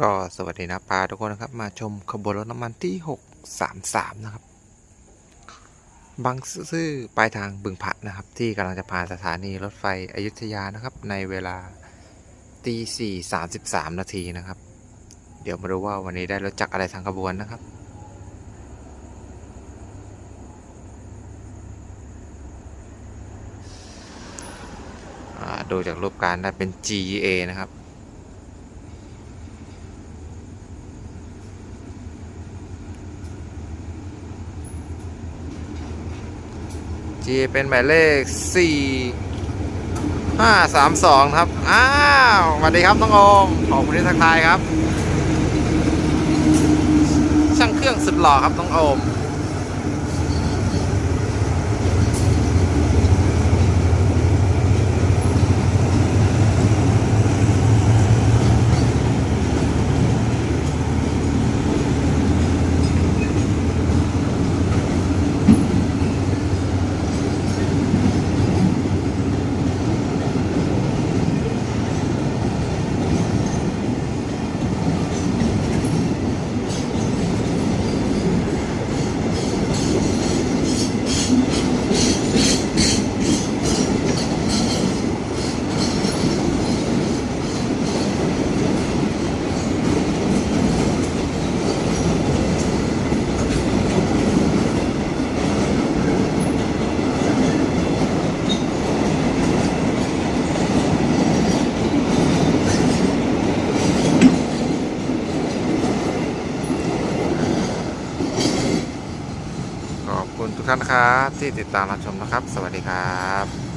ก็สวัสดีนะปลาทุกคนนะครับ มาชมขบวนรถน้ำมันที่ 633 นะครับ บางซื่อปลายทางบึงผะนะครับ ที่กำลังจะผ่านสถานีรถไฟอยุธยานะครับ ในเวลาตีสี่สามสิบสามนาทีนะครับ เดี๋ยวมาดูว่าวันนี้ได้รถจักรอะไรทางขบวนนะครับดูจากรูปการได้เป็น GA นะครับ G เป็นหมายเลข 4 5 3 2 ครับ อ้าวสวัสดีครับน้องโอมขอบคุณที่ทักทายครับ ช่างเครื่องสุดหล่อครับน้องโอม คุณทุกท่านนะครับที่ติดตามรับชมนะครับ สวัสดีครับ